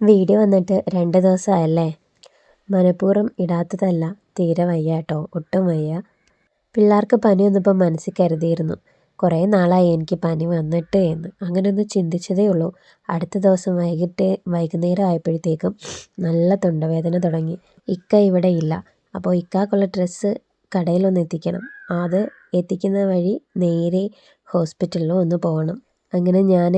Video വന്നിട്ട് രണ്ട് ദിവസമായല്ലേ മനഃപൂർവം ഇടാത്തതല്ല തീരെ വയ്യ കേട്ടോ ഒട്ടും വയ്യ. പിള്ളേർക്ക് പനി വന്നപ്പോൾ മനസ്സിൽ കരുതിയിരുന്നു. കുറേ നാളായി എനിക്ക് പനി വന്നിട്ട് എന്ന്. അങ്ങനെ ഒന്ന് ചിന്തിച്ചതേ ഉള്ളൂ. അടുത്ത ദിവസം വൈകിട്ട് വൈകുന്നേരം ആയപ്പോഴത്തേക്കും നല്ല തൊണ്ടവേദന തുടങ്ങി. ഇക്ക ഇവിടെ ഇല്ല. അപ്പോൾ ഇക്കാക്കുള്ള ഡ്രസ്സ് കടയിലൊന്ന് എത്തിക്കണം. അത് എത്തിക്കുന്ന വഴി നേരെ ഹോസ്പിറ്റലിലോ ഒന്ന് പോകണം. അങ്ങനെ ഞാൻ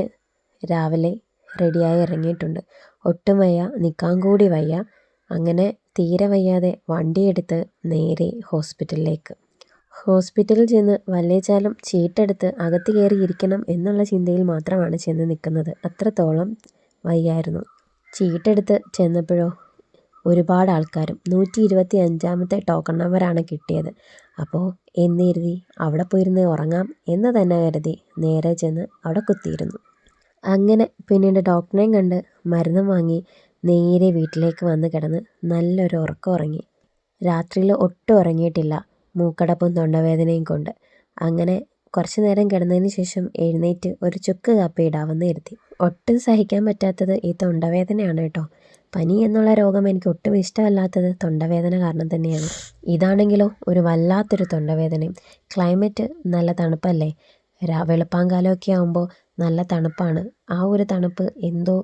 രാവിലെ റെഡിയായി ഇറങ്ങിയിട്ടുണ്ട്. ഒട്ടും വയ്യ നിൽക്കാൻ കൂടി വയ്യ. അങ്ങനെ തീരെ വയ്യാതെ വണ്ടിയെടുത്ത് നേരെ ഹോസ്പിറ്റലിലേക്ക്. ഹോസ്പിറ്റലിൽ ചെന്ന് വല്ലേച്ചാലും ചീട്ടെടുത്ത് അകത്ത് കയറി ഇരിക്കണം എന്നുള്ള ചിന്തയിൽ മാത്രമാണ് ചെന്ന് നിൽക്കുന്നത്. അത്രത്തോളം വയ്യായിരുന്നു. ചീട്ടെടുത്ത് ചെന്നപ്പോഴോ ഒരുപാട് ആൾക്കാരും നൂറ്റി ഇരുപത്തി അഞ്ചാമത്തെ ടോക്കൺ നമ്പറാണ് കിട്ടിയത്. അപ്പോൾ എന്ന് കരുതി അവിടെ പോയിരുന്ന് ഉറങ്ങാം എന്ന് തന്നെ കരുതി നേരെ ചെന്ന് അവിടെ കുത്തിയിരുന്നു. അങ്ങനെ പിന്നീട് ഡോക്ടറെയും കണ്ട് മരുന്നും വാങ്ങി നേരെ വീട്ടിലേക്ക് വന്ന് കിടന്ന് നല്ലൊരു ഉറക്കം ഉറങ്ങി. രാത്രിയിൽ ഒട്ടും ഉറങ്ങിയിട്ടില്ല. മൂക്കടപ്പും തൊണ്ടവേദനയും കൊണ്ട്. അങ്ങനെ കുറച്ച് നേരം കിടന്നതിന് ശേഷം എഴുന്നേറ്റ് ഒരു ചുക്ക് കാപ്പി ഇടാമെന്ന് കരുതി. ഒട്ടും സഹിക്കാൻ പറ്റാത്തത് ഈ തൊണ്ടവേദനയാണ് കേട്ടോ. പനി എന്നുള്ള രോഗം എനിക്ക് ഒട്ടും ഇഷ്ടമല്ലാത്തത് തൊണ്ടവേദന കാരണം തന്നെയാണ്. ഇതാണെങ്കിലോ ഒരു വല്ലാത്തൊരു തൊണ്ടവേദനയും. ക്ലൈമറ്റ് നല്ല തണുപ്പല്ലേ? വെളുപ്പാങ്കാലമൊക്കെ ആകുമ്പോൾ നല്ല തണുപ്പാണ്. ആ ഒരു തണുപ്പ് എന്തോ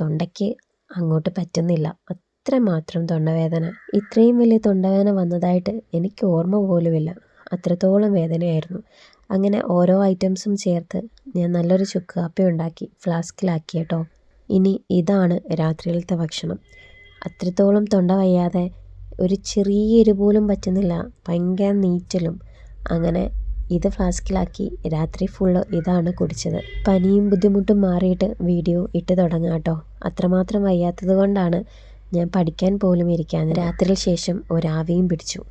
തൊണ്ടയ്ക്ക് അങ്ങോട്ട് പറ്റുന്നില്ല. അത്രമാത്രം തൊണ്ടവേദന. ഇത്രയും വലിയ തൊണ്ടവേദന വന്നതായിട്ട് എനിക്ക് ഓർമ്മ പോലുമില്ല. അത്രത്തോളം വേദനയായിരുന്നു. അങ്ങനെ ഓരോ ഐറ്റംസും ചേർത്ത് ഞാൻ നല്ലൊരു ചുക്ക് കാപ്പി ഉണ്ടാക്കി ഫ്ലാസ്കിലാക്കി കേട്ടോ ഇനി ഇതാണ് രാത്രിയിലത്തെ ഭക്ഷണം. അത്രത്തോളം തൊണ്ട വയ്യാതെ ഒരു ചെറിയ എരു പോലും പറ്റുന്നില്ല. ഭയങ്കര നീറ്റലും. അങ്ങനെ ഇത് ഫ്ലാസ്കിലാക്കി രാത്രി ഫുള്ള് ഇതാണ് കുടിച്ചത്. പനിയും ബുദ്ധിമുട്ടും മാറിയിട്ട് വീഡിയോ ഇട്ട് തുടങ്ങാം കേട്ടോ. അത്രമാത്രം വയ്യാത്തത് കൊണ്ടാണ് ഞാൻ പഠിക്കാൻ പോലും ഇരിക്കാൻ രാത്രിയിൽ ശേഷം ഒരാവിയും പിടിച്ചു.